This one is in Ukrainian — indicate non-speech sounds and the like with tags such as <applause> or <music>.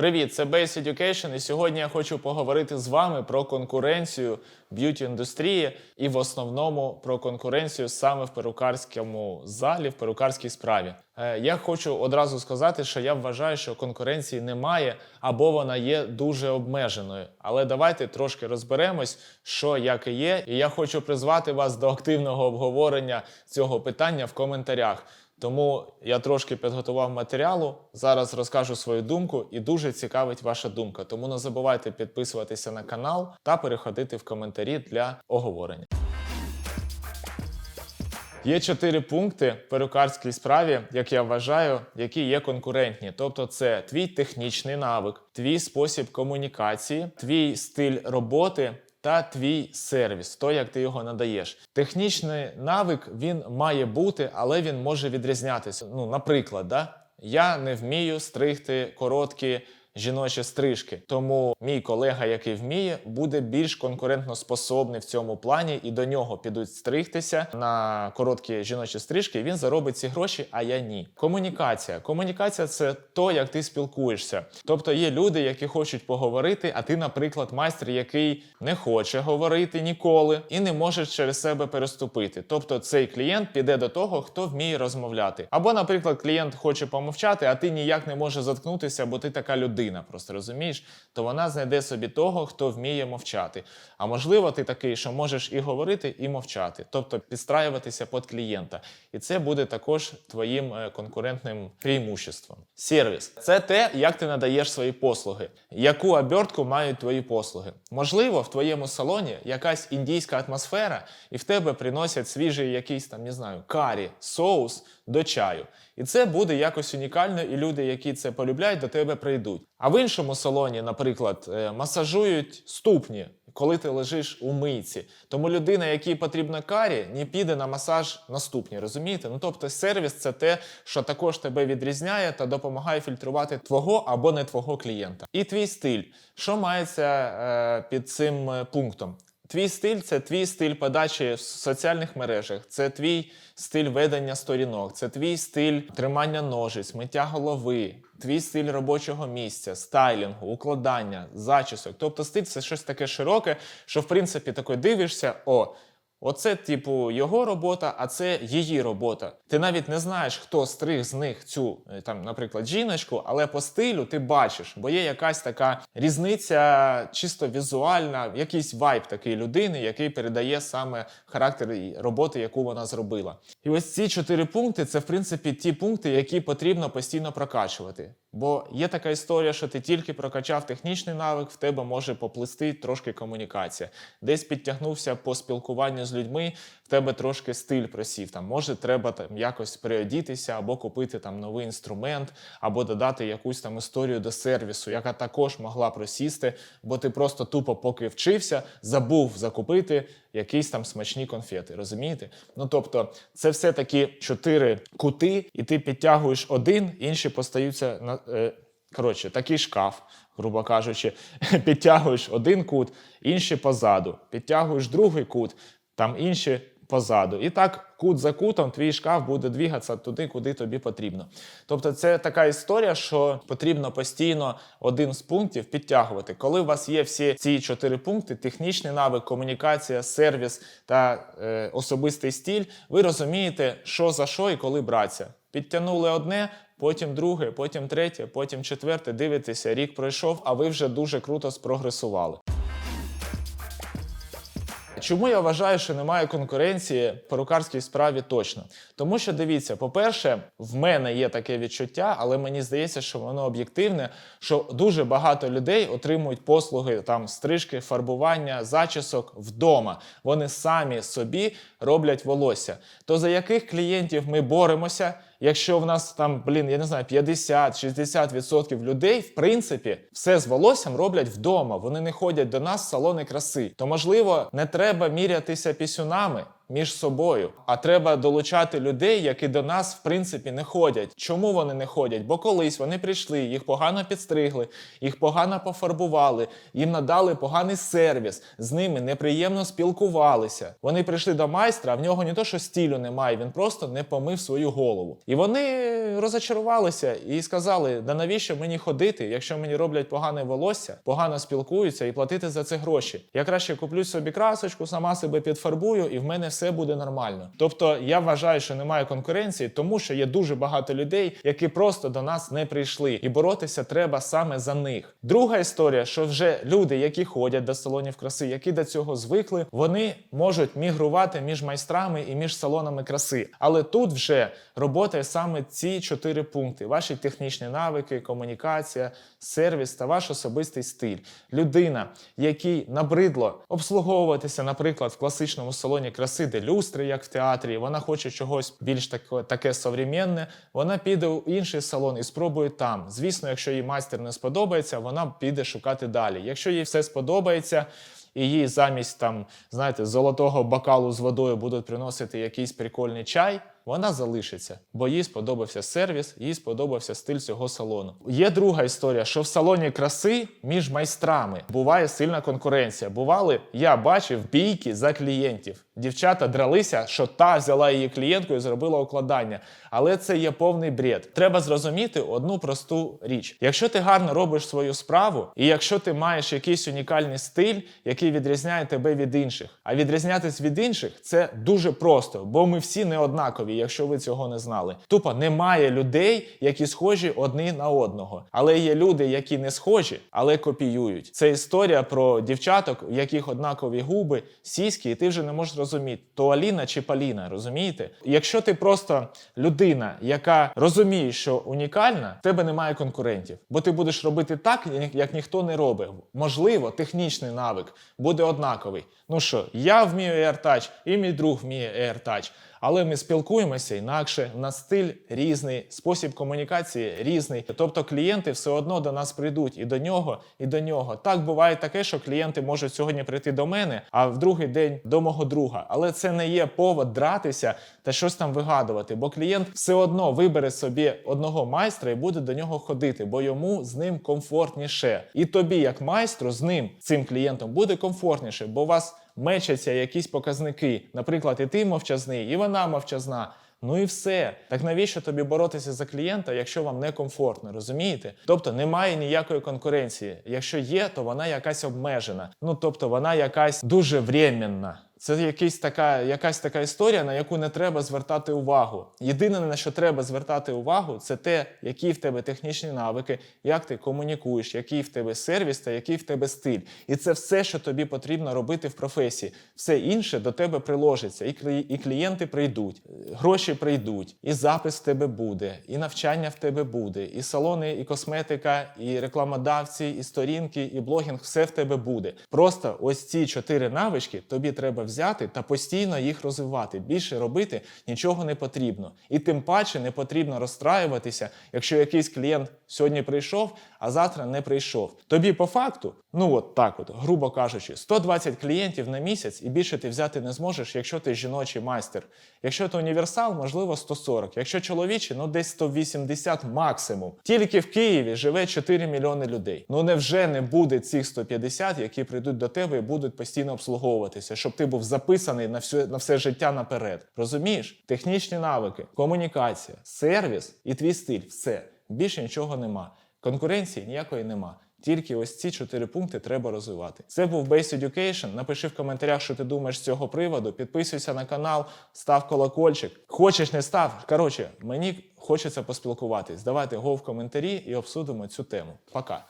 Привіт, це Base Education, і сьогодні я хочу поговорити з вами про конкуренцію б'юті індустрії і в основному про конкуренцію саме в перукарському залі, в перукарській справі. Е, Я хочу одразу сказати, що я вважаю, що конкуренції немає або вона є дуже обмеженою. Але давайте трошки розберемось, що як і є. І я хочу призвати вас до активного обговорення цього питання в коментарях. Тому я трошки підготував матеріалу. Зараз розкажу свою думку, і дуже цікавить ваша думка. Тому не забувайте підписуватися на канал та переходити в коментарі для оговорення. Є чотири пункти в перукарській справі, як я вважаю, які є конкурентні. Тобто, це твій технічний навик, твій спосіб комунікації, твій стиль роботи. Та твій сервіс, то як ти його надаєш. Технічний навик він має бути, але він може відрізнятися. Ну, наприклад, да? я не вмію стригти короткі жіночі стрижки. Тому мій колега, який вміє, буде більш конкурентно способний в цьому плані, і до нього підуть стригтися на короткі жіночі стрижки. Він заробить ці гроші, а я ні. Комунікація. Комунікація це то, як ти спілкуєшся. Тобто є люди, які хочуть поговорити, а ти, наприклад, майстер, який не хоче говорити ніколи і не може через себе переступити. Тобто цей клієнт піде до того, хто вміє розмовляти. Або, наприклад, клієнт хоче помовчати, а ти ніяк не можеш заткнутися, бо ти така людина, просто розумієш, то вона знайде собі того, хто вміє мовчати. А можливо, ти такий, що можеш і говорити, і мовчати, тобто підстраюватися під клієнта. І це буде також твоїм е, конкурентним преимуществом. Сервіс це те, як ти надаєш свої послуги, яку обертку мають твої послуги. Можливо, в твоєму салоні якась індійська атмосфера, і в тебе приносять свіжий якийсь там, не знаю, карі, соус до чаю. І це буде якось унікально, і люди, які це полюбляють, до тебе прийдуть. А в іншому салоні, наприклад, е, масажують ступні. Коли ти лежиш у мийці, тому людина, якій потрібна карі, не піде на масаж на ступні, розумієте? Ну тобто, сервіс це те, що також тебе відрізняє та допомагає фільтрувати твого або не твого клієнта. І твій стиль, що мається е, під цим е, пунктом? Твій стиль це твій стиль подачі в соціальних мережах, це твій стиль ведення сторінок, це твій стиль тримання ножиць, миття голови, твій стиль робочого місця, стайлінгу, укладання, зачісок. Тобто стиль це щось таке широке, що в принципі такой дивишся, о. Оце, типу, його робота, а це її робота. Ти навіть не знаєш, хто стриг з них цю, е, там, наприклад, жіночку, але по стилю ти бачиш, бо є якась така різниця чисто візуальна, якийсь вайб такої людини, який передає саме характер роботи, яку вона зробила. І ось ці чотири пункти це в принципі ті пункти, які потрібно постійно прокачувати. Бо є така історія, що ти тільки прокачав технічний навик, в тебе може поплисти трошки комунікація. Десь підтягнувся по спілкуванню з людьми, в тебе трошки стиль просів. Там може треба там якось переодітися, або купити там новий інструмент, або додати якусь там історію до сервісу, яка також могла просісти, бо ти просто тупо, поки вчився, забув закупити якісь там смачні конфети. Розумієте? Ну тобто, це все таки чотири кути, і ти підтягуєш один, інші постаються на. Е, Коротше, такий шкаф, грубо кажучи, <laughs> підтягуєш один кут, інші позаду, підтягуєш другий кут, там інші позаду. І так, кут за кутом, твій шкаф буде двігатися туди, куди тобі потрібно. Тобто, це така історія, що потрібно постійно один з пунктів підтягувати. Коли у вас є всі ці чотири пункти: технічний навик, комунікація, сервіс та е, особистий стиль, ви розумієте, що за що і коли братися. Підтягнули одне, потім друге, потім третє, потім четверте. Дивитеся, рік пройшов, а ви вже дуже круто спрогресували. Чому я вважаю, що немає конкуренції в перукарській справі точно? Тому що дивіться, по-перше, в мене є таке відчуття, але мені здається, що воно об'єктивне, що дуже багато людей отримують послуги там стрижки, фарбування, зачісок вдома. Вони самі собі роблять волосся. То за яких клієнтів ми боремося? Якщо в нас там, блін, я не знаю, 50-60% людей, в принципі, все з волоссям роблять вдома. Вони не ходять до нас в салони краси. То можливо, не треба мірятися пісюнами. Між собою. А треба долучати людей, які до нас в принципі не ходять. Чому вони не ходять? Бо колись вони прийшли, їх погано підстригли, їх погано пофарбували, їм надали поганий сервіс, з ними неприємно спілкувалися. Вони прийшли до майстра, а в нього не то, що стілю немає, він просто не помив свою голову. І вони розочарувалися і сказали: да навіщо мені ходити, якщо мені роблять погане волосся, погано спілкуються і платити за це гроші. Я краще куплю собі красочку, сама себе підфарбую, і в мене все буде нормально. Тобто я вважаю, що немає конкуренції, тому що є дуже багато людей, які просто до нас не прийшли, і боротися треба саме за них. Друга історія, що вже люди, які ходять до салонів краси, які до цього звикли, вони можуть мігрувати між майстрами і між салонами краси. Але тут вже роботає саме ці чотири пункти: ваші технічні навики, комунікація, сервіс та ваш особистий стиль. Людина, якій набридло обслуговуватися, наприклад, в класичному салоні краси, де люстри, як в театрі, вона хоче чогось більш таке, таке современне, вона піде у інший салон і спробує там. Звісно, якщо їй майстер не сподобається, вона піде шукати далі. Якщо їй все сподобається. І їй замість там, знаєте, золотого бокалу з водою будуть приносити якийсь прикольний чай, вона залишиться, бо їй сподобався сервіс, їй сподобався стиль цього салону. Є друга історія, що в салоні краси між майстрами буває сильна конкуренція. Бували, я бачив бійки за клієнтів. Дівчата дралися, що та взяла її клієнтку і зробила укладання. Але це є повний бред. Треба зрозуміти одну просту річ: якщо ти гарно робиш свою справу, і якщо ти маєш якийсь унікальний стиль, який відрізняє тебе від інших, а відрізнятись від інших це дуже просто, бо ми всі не однакові, якщо ви цього не знали. Тупо немає людей, які схожі одні на одного. Але є люди, які не схожі, але копіюють. Це історія про дівчаток, у яких однакові губи, сіськи, і ти вже не можеш зрозуміти, то Аліна чи Паліна, розумієте? Якщо ти просто людина, яка розуміє, що унікальна, в тебе немає конкурентів, бо ти будеш робити так, як ніхто не робить. Можливо, технічний навик буде однаковий. Ну що, я вмію AirTouch, і мій друг вміє AirTouch. Але ми спілкуємося інакше, у нас стиль різний, спосіб комунікації різний. Тобто клієнти все одно до нас прийдуть і до нього, і до нього. Так буває таке, що клієнти можуть сьогодні прийти до мене, а в другий день до мого друга. Але це не є повод дратися та щось там вигадувати, бо клієнт все одно вибере собі одного майстра і буде до нього ходити, бо йому з ним комфортніше. І тобі, як майстру, з ним цим клієнтом буде комфортніше, бо вас мечаться якісь показники. Наприклад, і ти мовчазний, і вона мовчазна. Ну і все. Так навіщо тобі боротися за клієнта, якщо вам не комфортно, розумієте? Тобто немає ніякої конкуренції. Якщо є, то вона якась обмежена. Ну тобто вона якась дуже временна. Це якась така, якась така історія, на яку не треба звертати увагу. Єдине, на що треба звертати увагу, це те, які в тебе технічні навики, як ти комунікуєш, який в тебе сервіс та який в тебе стиль. І це все, що тобі потрібно робити в професії. Все інше до тебе приложиться, і клієнти прийдуть, гроші прийдуть, і запис в тебе буде, і навчання в тебе буде, і салони, і косметика, і рекламодавці, і сторінки, і блогінг все в тебе буде. Просто ось ці чотири навички тобі треба взяти та постійно їх розвивати. Більше робити нічого не потрібно. І тим паче не потрібно розстраюватися, якщо якийсь клієнт сьогодні прийшов, а завтра не прийшов. Тобі по факту, ну от так, от, грубо кажучи, 120 клієнтів на місяць і більше ти взяти не зможеш, якщо ти жіночий майстер. Якщо ти універсал, можливо 140. Якщо чоловічий, ну десь 180 максимум. Тільки в Києві живе 4 мільйони людей. Ну невже не буде цих 150, які прийдуть до тебе і будуть постійно обслуговуватися, щоб ти був записаний на все, на все життя наперед. Розумієш? Технічні навики, комунікація, сервіс і твій стиль все. Більше нічого нема. Конкуренції ніякої нема. Тільки ось ці чотири пункти треба розвивати. Це був Base Education. Напиши в коментарях, що ти думаєш з цього приводу. Підписуйся на канал, став колокольчик. Хочеш, не став. Коротше, мені хочеться поспілкуватись. Давайте го в коментарі і обсудимо цю тему. Пока.